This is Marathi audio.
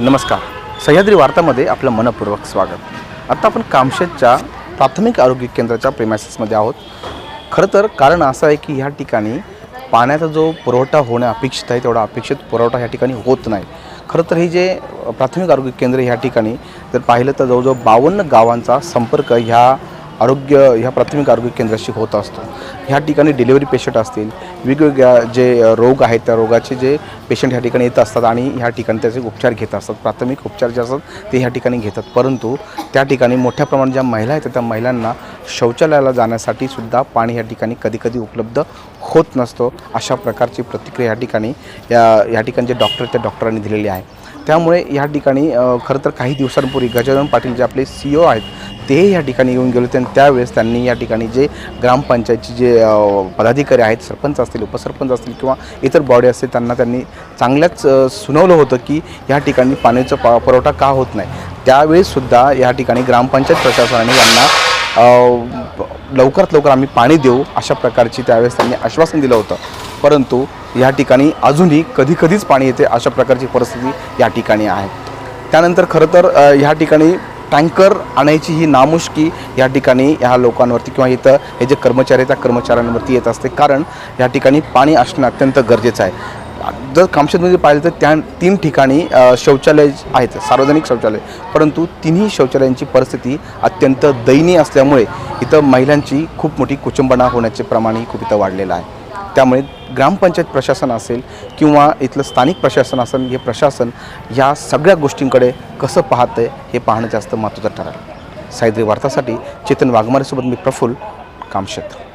नमस्कार. सह्याद्री वार्तामध्ये आपलं मनपूर्वक स्वागत. आता आपण कामशेतच्या प्राथमिक आरोग्य केंद्राच्या प्रेमायसिसमध्ये आहोत. खरं तर कारण असं आहे की ह्या ठिकाणी पाण्याचा जो पुरवठा होणं अपेक्षित आहे तेवढा अपेक्षित पुरवठा ह्या ठिकाणी होत नाही. खरं तर हे जे प्राथमिक आरोग्य केंद्र ह्या ठिकाणी जर पाहिलं तर जवळजवळ बावन्न गावांचा संपर्क ह्या आरोग्य ह्या प्राथमिक आरोग्य केंद्राशी होत असतो. ह्या ठिकाणी डिलिव्हरी पेशंट असतील वेगवेगळ्या जे रोग आहेत त्या रोगाचे जे पेशंट ह्या ठिकाणी येत असतात आणि ह्या ठिकाणी त्याचे उपचार घेत असतात. प्राथमिक उपचार जे असतात ते ह्या ठिकाणी घेतात. परंतु त्या ठिकाणी मोठ्या प्रमाणात ज्या महिला आहेत त्या महिलांना शौचालयाला जाण्यासाठी सुद्धा पाणी ह्या ठिकाणी कधीकधी उपलब्ध होत नसतो. अशा प्रकारची प्रतिक्रिया या ठिकाणी या या ठिकाणी जे डॉक्टर त्या डॉक्टरांनी दिलेली आहे. त्यामुळे या ठिकाणी खरं तर काही दिवसांपूर्वी गजानन पाटील जे आपले सी ओ आहेत ते या ठिकाणी येऊन गेले होते आणि त्यावेळेस त्यांनी या ठिकाणी जे ग्रामपंचायतचे जे पदाधिकारी आहेत सरपंच असतील उपसरपंच असतील किंवा इतर बॉडी असतील त्यांना त्यांनी चांगल्याच सुनावलं होतं की या ठिकाणी पाण्याचा पा पुरवठा का होत नाही. त्यावेळेससुद्धा या ठिकाणी ग्रामपंचायत प्रशासनाने यांना लवकरात लवकर आम्ही पाणी देऊ अशा प्रकारची त्यावेळेस त्यांनी आश्वासन दिलं होतं. परंतु या ठिकाणी अजूनही कधी कधीच पाणी येते अशा प्रकारची परिस्थिती या ठिकाणी आहे. त्यानंतर खरं तर ह्या ठिकाणी टँकर आणायची ही नामुष्की या ठिकाणी ह्या लोकांवरती किंवा इथं हे जे कर्मचारी त्या कर्मचाऱ्यांवरती येत असते. कारण या ठिकाणी पाणी असणं अत्यंत गरजेचं आहे. जर कामशेतमध्ये पाहिलं तर त्या तीन ठिकाणी शौचालय आहेत सार्वजनिक शौचालय. परंतु तिन्ही शौचालयांची परिस्थिती अत्यंत दयनीय असल्यामुळे इथं महिलांची खूप मोठी कुचंबणा होण्याचे प्रमाणही खूप इथं वाढलेलं आहे. त्यामुळे ग्रामपंचायत प्रशासन असेल किंवा इथलं स्थानिक प्रशासन असेल हे प्रशासन या सगळ्या गोष्टींकडे कसं पाहतं हे पाहणं जास्त महत्त्वाचं ठरेल. सायद्री वार्तासाठी चेतन वाघमारेसोबत मी प्रफुल्ल कामशेत.